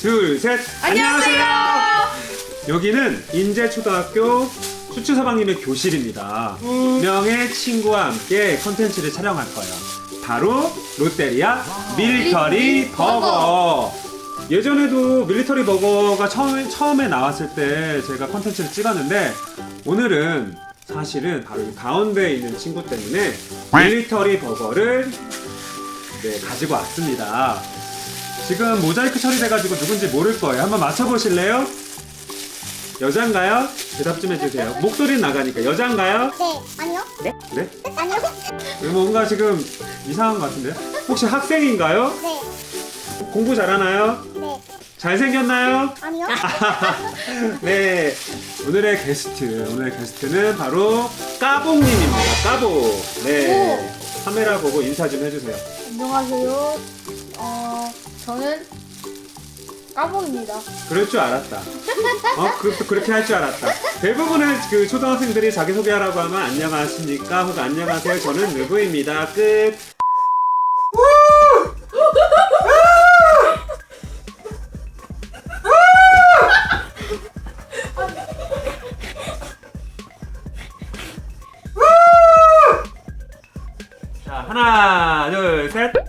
둘, 셋. 안녕하세요. 여기는 인제초등학교 수추서방님의 교실입니다. 명의 친구와 함께 컨텐츠를 촬영할 거예요. 바로 롯데리아 밀리터리 버거. 예전에도 밀리터리 버거가 처음, 처음에 나왔을 때 제가 컨텐츠를 찍었는데 오늘은 사실은 바로 이 가운데에 있는 친구 때문에 밀리터리 버거를 네, 가지고 왔습니다. 지금 모자이크 처리돼가지고 누군지 모를 거예요. 한번 맞춰보실래요? 여잔가요? 대답 좀 해주세요. 목소리 나가니까 여잔가요? 네, 아니요. 네? 아니요. 뭔가 지금 이상한 것 같은데요? 혹시 학생인가요? 네, 공부 잘하나요? 네, 잘생겼나요? 아니요. 네. 오늘의 게스트, 오늘의 게스트는 바로 까봉님입니다. 까봉. 네. 카메라 보고 인사 좀 해주세요. 안녕하세요. 어, 저는 까봉입니다. 그럴 줄 알았다. 어, 그, 그렇게 할 줄 알았다. 대부분의 그 초등학생들이 자기소개하라고 하면 안녕하십니까? 혹은 안녕하세요. 저는 누구입니다. 끝. 자, 하나, 둘, 셋.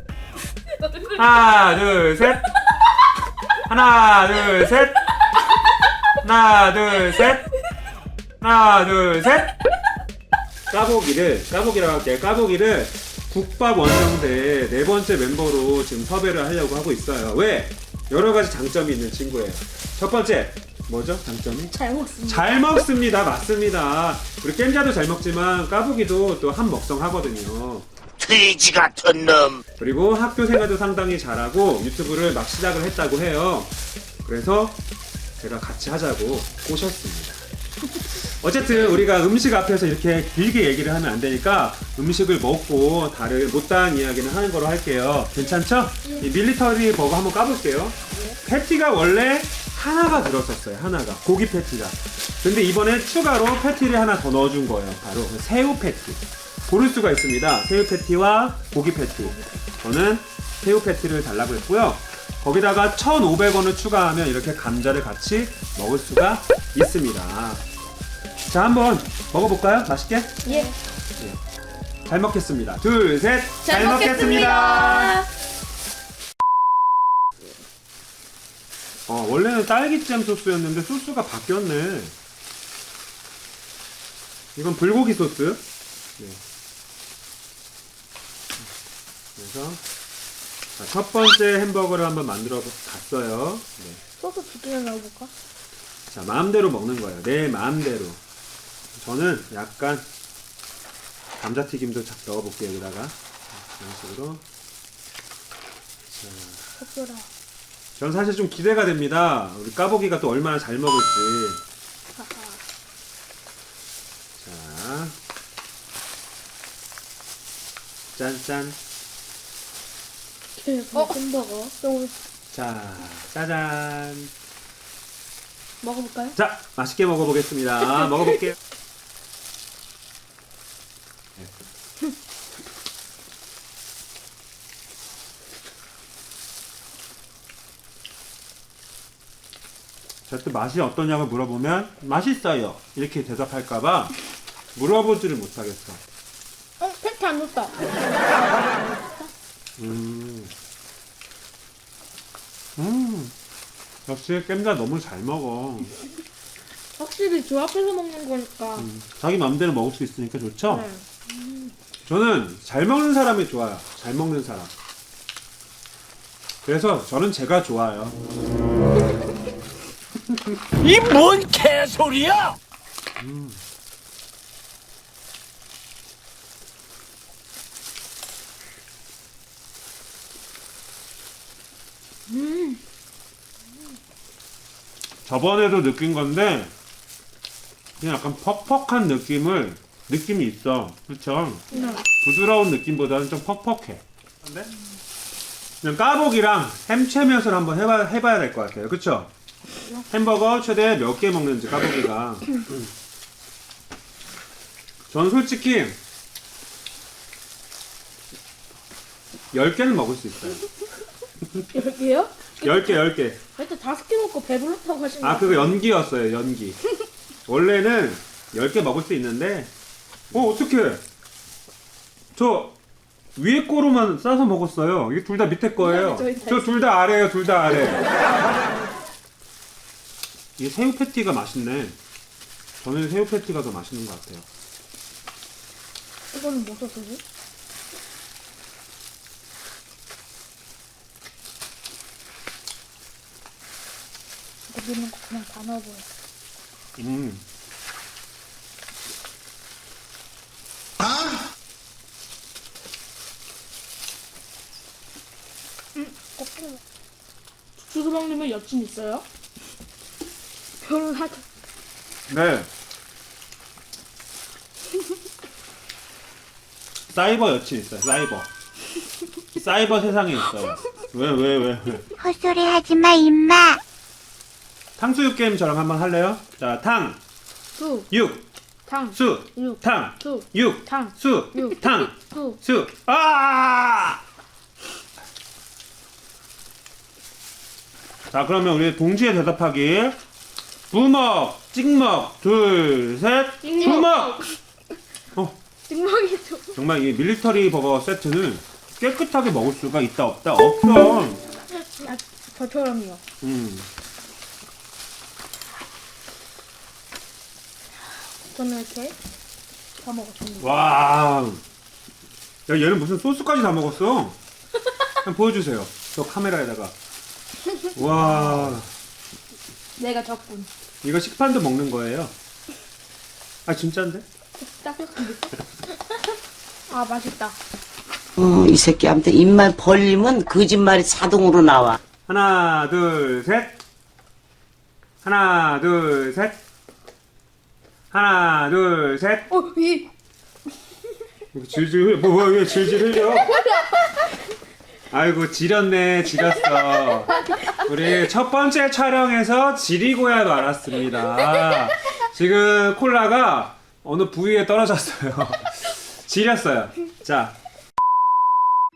하나, 둘, 셋. 하나, 둘, 셋. 하나, 둘, 셋. 하나, 둘, 셋. 까보기를, 까보기라고 할게요. 까보기를 국밥 원정대 네 번째 멤버로 지금 섭외를 하려고 하고 있어요. 왜? 여러 가지 장점이 있는 친구예요. 첫 번째, 뭐죠? 장점이? 잘 먹습니다. 잘 먹습니다. 맞습니다. 우리 겜자도 잘 먹지만 까보기도 또 한 먹성 하거든요. 돼지 같은 놈. 그리고 학교 생활도 상당히 잘하고 유튜브를 막 시작을 했다고 해요. 그래서 제가 같이 하자고 꼬셨습니다. 어쨌든 우리가 음식 앞에서 이렇게 길게 얘기를 하면 안 되니까 음식을 먹고 다른 못다한 이야기는 하는 거로 할게요. 괜찮죠? 이 밀리터리 버거 한번 까볼게요. 패티가 원래 하나가 들었었어요. 하나가 고기 패티가. 근데 이번에 추가로 패티를 하나 더 넣어준 거예요. 바로 새우 패티. 고를 수가 있습니다. 새우 패티와 고기 패티. 저는 새우 패티를 달라고 했고요. 거기다가 1,500원을 추가하면 이렇게 감자를 같이 먹을 수가 있습니다. 자, 한번 먹어볼까요? 맛있게? 예. 잘 먹겠습니다. 둘, 셋. 잘 먹겠습니다. 어, 원래는 딸기잼 소스였는데 소스가 바뀌었네. 이건 불고기 소스. 네. 그래서 자, 첫 번째 햄버거를 한번 만들어 봤어요. 네. 소스 두 개나 넣어볼까? 자, 마음대로 먹는 거예요. 내 마음대로. 저는 약간 감자튀김도 착 넣어볼게요, 여기다가. 이런 식으로. 섞여라. 전 사실 좀 기대가 됩니다. 우리 까보기가 또 얼마나 잘 먹을지. 자. 짠짠. 어? 햄버거. 좀 자, 짜잔. 먹어볼까요? 자, 맛있게 먹어보겠습니다. 먹어볼게요. 네. 제가 또 맛이 어떠냐고 물어보면 맛있어요. 이렇게 대답할까봐 물어보지를 못하겠어. 어? 팩트 안 넣었다. 음. 음. 역시 겜자 너무 잘 먹어. 확실히 조합해서 먹는 거니까. 음, 자기 마음대로 먹을 수 있으니까 좋죠? 네. 저는 잘 먹는 사람이 좋아요. 잘 먹는 사람. 그래서 저는 제가 좋아요. 이 뭔 개소리야? 저번에도 느낀 건데 그냥 약간 퍽퍽한 느낌을 느낌이 있어. 그렇죠? 네. 부드러운 느낌보다는 좀 퍽퍽해. 근데 그냥 까복이랑 햄채면을 한번 해봐, 해봐야 될 것 같아요. 그쵸? 햄버거 최대 몇 개 먹는지 까복이가. 전 솔직히 10개는 먹을 수 있어요. 여기요? 10개 10개. 그때 다섯 개 먹고 배불렀다고 거아 그거 연기였어요 연기. 원래는 10개 먹을 수 있는데 어 어떡해. 저 위에 거로만 싸서 먹었어요. 이게 둘 다 밑에 거예요. 네, 저희 다 저 둘 다 아래예요 둘 다 아래. 이게 새우 패티가 맛있네. 저는 새우 패티가 더 맛있는 것 같아요. 이거는 뭐 썼지? 여기 있는 거 그냥 다 넣어버려. 음. 꺾이는 거. 주수방님은 여친 있어요? 결혼하자. 네. 사이버 여친 있어요. 사이버. 사이버 세상에 있어요. 왜 왜 왜 왜, 헛소리 하지 마, 임마. 탕수육 게임 저랑 한번 할래요? 자, 탕, 수, 육, 탕, 수, 육, 탕, 수, 육, 탕, 수, 육, 탕, 수. 수. 아! 자, 그러면 우리 동시에 대답하기. 부먹, 찍먹, 둘, 셋, 찍먹. 부먹. 어, 찍먹이 좀. 정말 이 밀리터리 버거 세트는 깨끗하게 먹을 수가 있다 없다 없어. 야, 저처럼이요. 음. 저는 이렇게 다 먹었습니다. 와. 야 얘는 무슨 소스까지 다 먹었어? 한번 보여주세요. 저 카메라에다가. 와. 내가 적군. 이거 식판도 먹는 거예요. 아 진짜인데? 아, 맛있다. 어, 이 새끼한테 입만 벌리면 거짓말이 자동으로 나와. 하나 둘 셋. 하나 둘 셋. 하나 둘 셋. 어, 이. 이거 질질 흘려. 뭐, 뭐, 왜 질질 흘려? 아이고, 지렸네, 지렸어. 우리 첫 번째 촬영에서 지리고야 말았습니다. 지금 콜라가 어느 부위에 떨어졌어요. 지렸어요. 자.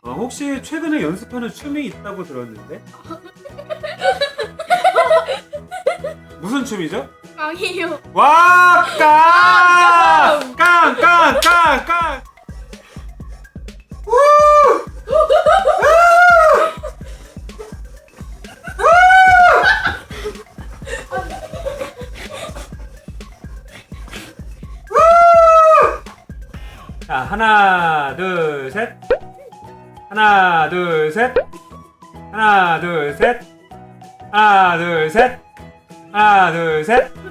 어, 혹시 최근에 연습하는 춤이 있다고 들었는데? 무슨 춤이죠? 아니에요. 와, 깡! 깡, 깡, 깡, 깡! 자, 하나, 둘, 셋. 하나, 둘, 셋. 하나, 둘, 셋. 하나, 둘, 셋. 하나, 둘, 셋.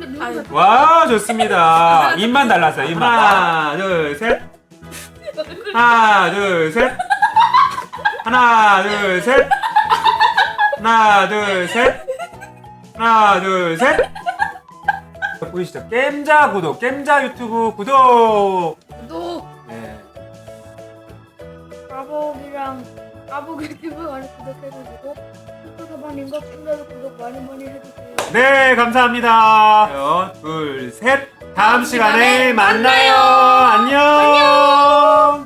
와 좋습니다. 입만 달랐어요. 입만. 하나 둘 셋. 하나 둘 셋. 하나 둘 셋. 하나 둘 셋. 하나 둘 셋. 보이시죠? 겜자 구독, 겜자 유튜브 구독. 또 네. 까복이랑 까복 유튜브 많이 구독해주시고 유튜버님과 친구들 구독 많이 많이 해주세요. 네, 감사합니다. 둘, 셋. 다음 시간에 만나요. 안녕.